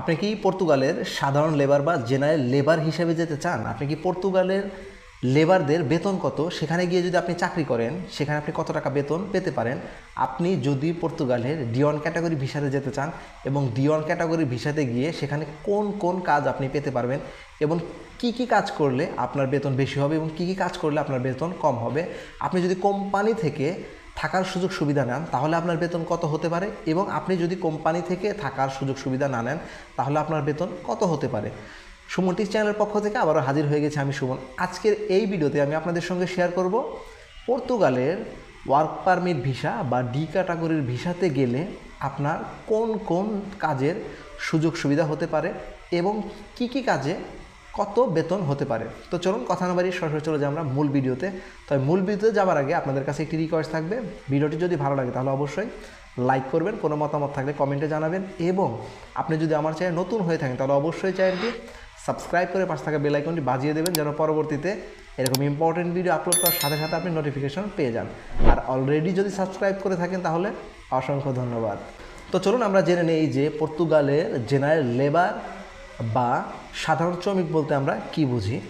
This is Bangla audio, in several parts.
আপনি কি পর্তুগালের সাধারণ লেবার বা জেনারেল লেবার হিসেবে যেতে চান? আপনি কি পর্তুগালের লেবারদের বেতন কত? সেখানে গিয়ে যদি আপনি চাকরি করেন, সেখানে আপনি কত টাকা বেতন পেতে পারেন? আপনি যদি পর্তুগালের ডিওন ক্যাটাগরি ভিসাতে যেতে চান এবং ডিওন ক্যাটাগরি ভিসাতে গিয়ে সেখানে কোন কোন কাজ আপনি পেতে পারবেন এবং কি কি কাজ করলে আপনার বেতন বেশি হবে এবং কি কি কাজ করলে আপনার বেতন কম হবে? আপনি যদি কোম্পানি থেকে থাকার সুযোগ সুবিধা নেন, তাহলে আপনার বেতন কত হতে পারে? এবং আপনি যদি কোম্পানি থেকে থাকার সুযোগ সুবিধা না নেন, তাহলে আপনার বেতন কত হতে পারে? সুমন টিচ চ্যানেলের পক্ষ থেকে আবারও হাজির হয়ে গেছে আমি সুমন। আজকের এই ভিডিওতে আমি আপনাদের সঙ্গে শেয়ার করব, পর্তুগালের ওয়ার্ক পারমিট ভিসা বা ডি ক্যাটাগরির ভিসাতে গেলে আপনার কোন কোন কাজের সুযোগ সুবিধা হতে পারে এবং কি কি কাজে কত বেতন হতে পারে? তো চলুন কথা না বাড়িয়ে সরাসরি চলে যাই আমরা মূল ভিডিওতে। তবে মূল ভিডিওতে যাওয়ার আগে আপনাদের কাছে একটি রিকোয়েস্ট থাকবে। ভিডিওটি যদি ভালো লাগে তাহলে অবশ্যই লাইক করবেন, কোনো মতামত থাকলে কমেন্টে জানাবেন এবং আপনি যদি আমার চ্যানেল নতুন হয়ে থাকেন তাহলে অবশ্যই চ্যানেলটি সাবস্ক্রাইব করে পাশে থাকা বেল আইকনটি বাজিয়ে দেবেন যেন পরবর্তীতে এরকম ইম্পর্টেন্ট ভিডিও আপলোড করার সাথে সাথে আপনি নোটিফিকেশন পেয়ে যান। আর অলরেডি যদি সাবস্ক্রাইব করে থাকেন তাহলে অসংখ্য ধন্যবাদ। তো চলুন আমরা জেনে নেই যে পর্তুগালের জেনারেল লেবার বা সাধারণ শ্রমিক বলতে আমরা কি বুঝি?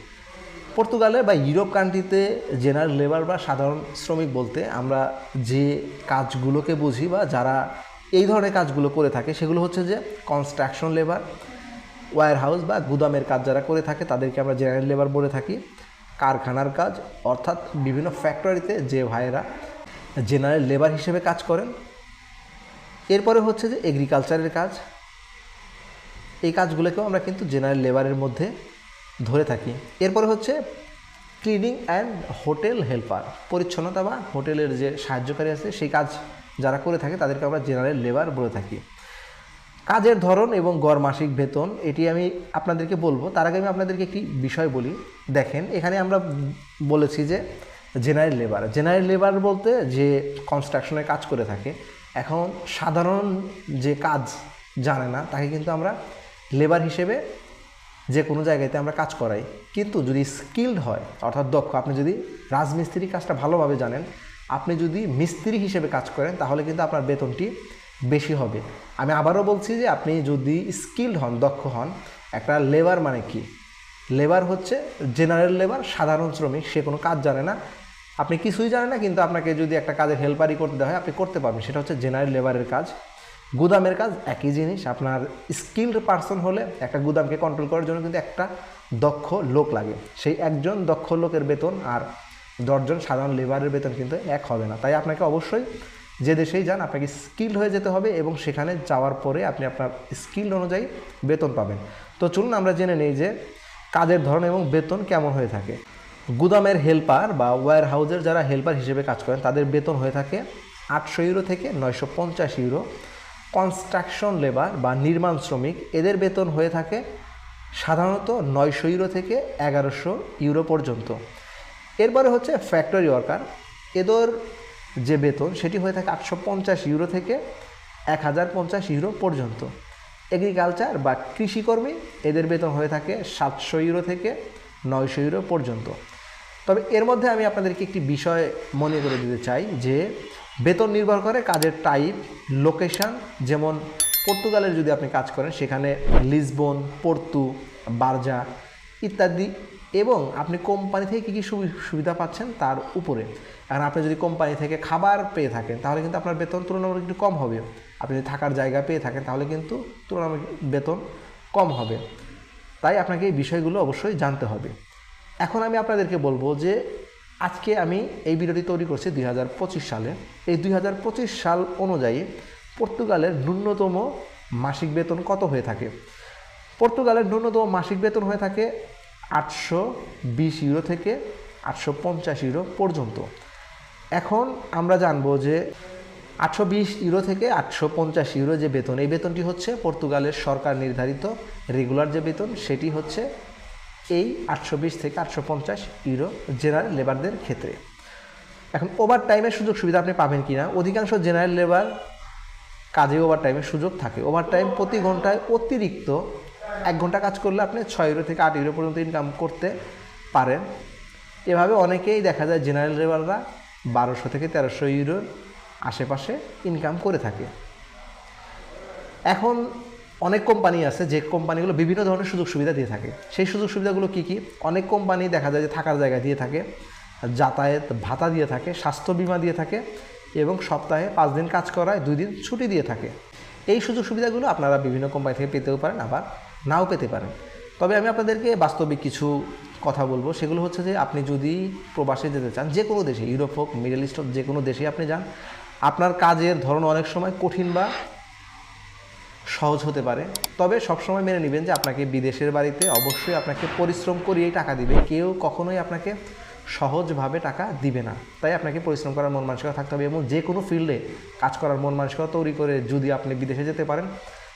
পর্তুগালে বা ইউরোপ কান্ট্রিতে জেনারেল লেবার বা সাধারণ শ্রমিক বলতে আমরা যে কাজগুলোকে বুঝি বা যারা এই ধরনের কাজগুলো করে থাকে, সেগুলো হচ্ছে যে কনস্ট্রাকশন লেবার ওয়্যার হাউস বা গুদামের কাজ যারা করে থাকে, তাদেরকে আমরা জেনারেল লেবার বলে থাকি। কারখানার কাজ, অর্থাৎ বিভিন্ন ফ্যাক্টরিতে যে ভাইয়েরা জেনারেল লেবার হিসেবে কাজ করেন। এরপরে হচ্ছে যে এগ্রিকালচারের কাজ এই কাজগুলোকেও আমরা কিন্তু জেনারেল লেবারের মধ্যে ধরে থাকি। এরপরে হচ্ছে ক্লিনিং অ্যান্ড হোটেল হেল্পার পরিচ্ছন্নতা বা হোটেলের যে সাহায্যকারী আছে, সেই কাজ যারা করে থাকে, তাদেরকে আমরা জেনারেল লেবার বলে থাকি। কাজের ধরন এবং গড় মাসিক বেতন, এটি আমি আপনাদেরকে বলব। তার আগে আমি আপনাদেরকে একটি বিষয় বলি। দেখেন, এখানে আমরা বলেছি যে জেনারেল লেবার জেনারেল লেবার বলতে যে কনস্ট্রাকশনের কাজ করে থাকে, এখন সাধারণ যে কাজ জানে না, তাকে কিন্তু আমরা লেবার হিসেবে যে কোনো জায়গাতে আমরা কাজ করাই। কিন্তু যদি স্কিল্ড হয়, অর্থাৎ দক্ষ, আপনি যদি রাজমিস্ত্রি কাজটা ভালোভাবে জানেন, আপনি যদি মিস্ত্রি হিসেবে কাজ করেন, তাহলে কিন্তু আপনার বেতনটি বেশি হবে। আমি আবারও বলছি যে আপনি যদি স্কিল্ড হন, দক্ষ হন, একটা লেবার মানে কি? লেবার হচ্ছে জেনারেল লেবার, সাধারণ শ্রমিক, সে কোনো কাজ জানে না। আপনি কিছুই জানেন না, কিন্তু আপনাকে যদি একটা কাজের হেল্পারই করতে দেওয়া হয়, আপনি করতে পারবেন। সেটা হচ্ছে জেনারেল লেবারের কাজ। গুদামের কাজ একই জিনিস, আপনার স্কিল্ড পার্সন হলে একটা গুদামকে কন্ট্রোল করার জন্য কিন্তু একটা দক্ষ লোক লাগে। সেই একজন দক্ষ লোকের বেতন আর দশজন সাধারণ লেবারের বেতন কিন্তু এক হবে না। তাই আপনাকে অবশ্যই যে দেশেই যান, আপনাকে স্কিল্ড হয়ে যেতে হবে এবং সেখানে যাওয়ার পরে আপনি আপনার স্কিল অনুযায়ী বেতন পাবেন। তো চলুন আমরা জেনে নিই যে কাজের ধরন এবং বেতন কেমন হয়ে থাকে। গুদামের হেল্পার বা ওয়্যার হাউসের যারা হেল্পার হিসেবে কাজ করেন, তাদের বেতন হয়ে থাকে আটশো ইউরো থেকে নয়শো পঞ্চাশ ইউরো কনস্ট্রাকশন লেবার বা নির্মাণ শ্রমিক, এদের বেতন হয়ে থাকে সাধারণত নয়শো ইউরো থেকে এগারোশো ইউরো পর্যন্ত। এরপরে হচ্ছে ফ্যাক্টরি ওয়ার্কার এদের যে বেতন, সেটি হয়ে থাকে আটশো পঞ্চাশ ইউরো থেকে এক হাজার পঞ্চাশ ইউরো পর্যন্ত। এগ্রিকালচার বা কৃষিকর্মী, এদের বেতন হয়ে থাকে সাতশো ইউরো থেকে নয়শো ইউরো পর্যন্ত। তবে এর মধ্যে আমি আপনাদেরকে একটি বিষয় মনে করে দিতে চাই যে বেতন নির্ভর করে কাজের টাইপ লোকেশন যেমন পর্তুগালের যদি আপনি কাজ করেন, সেখানে লিসবন, পর্তু, বারজা ইত্যাদি, এবং আপনি কোম্পানি থেকে কী কী সুবি- সুবিধা পাচ্ছেন তার উপরে। কারণ আপনি যদি কোম্পানি থেকে খাবার পেয়ে থাকেন, তাহলে কিন্তু আপনার বেতন তুলনামূলক একটু কম হবে। আপনি যদি থাকার জায়গা পেয়ে থাকেন, তাহলে কিন্তু তুলনামূলক বেতন কম হবে। তাই আপনাকে এই বিষয়গুলো অবশ্যই জানতে হবে। এখন আমি আপনাদেরকে বলব যে আজকে আমি এই ভিডিওটি তৈরি করছি দুই হাজার পঁচিশ সালে। এই দুই হাজার পঁচিশ সাল অনুযায়ী পর্তুগালের ন্যূনতম মাসিক বেতন কত হয়ে থাকে? পর্তুগালের ন্যূনতম মাসিক বেতন হয়ে থাকে আটশো বিশ ইউরো থেকে আটশো পঞ্চাশ ইউরো পর্যন্ত। এখন আমরা জানব যে আটশো বিশ ইউরো থেকে আটশো পঞ্চাশ ইউরো যে বেতন, এই বেতনটি হচ্ছে পর্তুগালের সরকার নির্ধারিত রেগুলার যে বেতন, সেটি হচ্ছে এই আটশো বিশ থেকে আটশো পঞ্চাশ ইউরো জেনারেল লেবারদের ক্ষেত্রে। এখন ওভার টাইমের সুযোগ সুবিধা আপনি পাবেন কি না অধিকাংশ জেনারেল লেবার কাজে ওভার টাইমের সুযোগ থাকে। ওভার টাইম প্রতি ঘন্টায় অতিরিক্ত এক ঘণ্টা কাজ করলে আপনি ছয় ইউরো থেকে আট ইউরো পর্যন্ত ইনকাম করতে পারেন। এভাবে অনেকেই দেখা যায় জেনারেল লেবাররা বারোশো থেকে তেরোশো ইউরোর আশেপাশে ইনকাম করে থাকে। এখন অনেক কোম্পানি আছে যে কোম্পানিগুলো বিভিন্ন ধরনের সুযোগ সুবিধা দিয়ে থাকে। সেই সুযোগ সুবিধাগুলো কী কী? অনেক কোম্পানি দেখা যায় যে থাকার জায়গা দিয়ে থাকে, যাতায়াত ভাতা দিয়ে থাকে, স্বাস্থ্য বিমা দিয়ে থাকে এবং সপ্তাহে পাঁচ দিন কাজ করায়, দুই দিন ছুটি দিয়ে থাকে। এই সুযোগ সুবিধাগুলো আপনারা বিভিন্ন কোম্পানি থেকে পেতেও পারেন, আবার নাও পেতে পারেন। তবে আমি আপনাদেরকে বাস্তবিক কিছু কথা বলব, সেগুলো হচ্ছে যে আপনি যদি প্রবাসে যেতে চান, যে কোনো দেশে, ইউরোপ হোক, মিডল ইস্ট হোক, যে কোনো দেশে আপনি যান, আপনার কাজের ধরন অনেক সময় কঠিন বা সহজ হতে পারে। তবে সবসময় মেনে নেবেন যে আপনাকে বিদেশের বাড়িতে অবশ্যই আপনাকে পরিশ্রম করিয়েই টাকা দিবে। কেউ কখনোই আপনাকে সহজভাবে টাকা দিবে না। তাই আপনাকে পরিশ্রম করার মন মানসিকতা থাকতে হবে এবং যে কোনো ফিল্ডে কাজ করার মন মানসিকতা তৈরি করে যদি আপনি বিদেশে যেতে পারেন,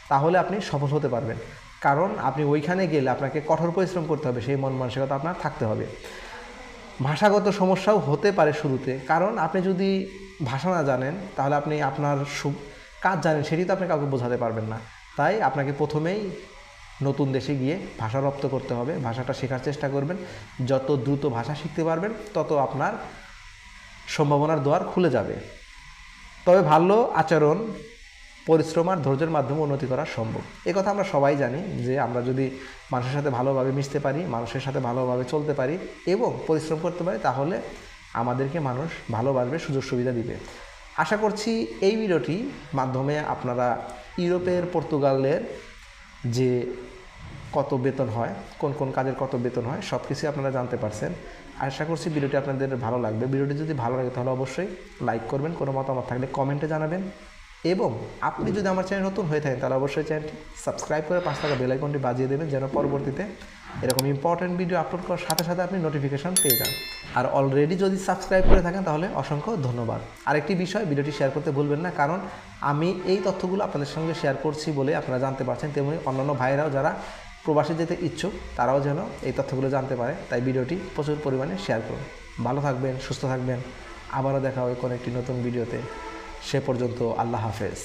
তাহলে আপনি সফল হতে পারবেন। কারণ আপনি ওইখানে গেলে আপনাকে কঠোর পরিশ্রম করতে হবে, সেই মন মানসিকতা আপনার থাকতে হবে। ভাষাগত সমস্যাও হতে পারে শুরুতে। কারণ আপনি যদি ভাষা না জানেন, তাহলে আপনি আপনার কাজ জানেন, সেটি তো আপনি কাউকে বোঝাতে পারবেন না। তাই আপনাকে প্রথমেই নতুন দেশে গিয়ে ভাষা রপ্ত করতে হবে, ভাষাটা শেখার চেষ্টা করবেন। যত দ্রুত ভাষা শিখতে পারবেন, তত আপনার সম্ভাবনার দ্বার খুলে যাবে। তবে ভালো আচরণ, পরিশ্রম আর ধৈর্যের মাধ্যমে উন্নতি করা সম্ভব। এ কথা আমরা সবাই জানি যে আমরা যদি মানুষের সাথে ভালোভাবে মিশতে পারি, মানুষের সাথে ভালোভাবে চলতে পারি এবং পরিশ্রম করতে পারি, তাহলে আমাদেরকে মানুষ ভালোবাসবে সুযোগ সুবিধা দিবে। আশা করছি এই ভিডিওটি মাধ্যমে আপনারা ইউরোপের, পর্তুগালের যে কত বেতন হয়, কোন কোন কাজের কত বেতন হয় সব কিছুই আপনারা জানতে পারছেন। আশা করছি ভিডিওটি আপনাদের ভালো লাগবে। ভিডিওটি যদি ভালো লাগে তাহলে অবশ্যই লাইক করবেন, কোনো মতামত থাকলে কমেন্টে জানাবেন। এবং আপনি যদি আমার চ্যানেল নতুন হয়ে থাকেন তাহলে অবশ্যই চ্যানেলটি সাবস্ক্রাইব করে পাঁচ টাকা বেল আইকনটি বাজিয়ে দেবেন যেন পরবর্তীতে এরকম ইম্পর্টেন্ট ভিডিও আপলোড করার সাথে সাথে আপনি নোটিফিকেশন পেয়ে যান। আর অলরেডি যদি সাবস্ক্রাইব করে থাকেন, তাহলে অসংখ্য ধন্যবাদ। আরেকটি বিষয় ভিডিওটি শেয়ার করতে ভুলবেন না, কারণ আমি এই তথ্যগুলো আপনাদের সঙ্গে শেয়ার করছি বলে আপনারা জানতে পারছেন, তেমনি অন্যান্য ভাইরাও যারা প্রবাসে যেতে ইচ্ছুক, তারাও যেন এই তথ্যগুলো জানতে পারে। তাই ভিডিওটি প্রচুর পরিমাণে শেয়ার করুন। ভালো থাকবেন, সুস্থ থাকবেন। আবারও দেখা হবে কোনো একটি নতুন ভিডিওতে। সে পর্যন্ত আল্লাহ হাফেজ।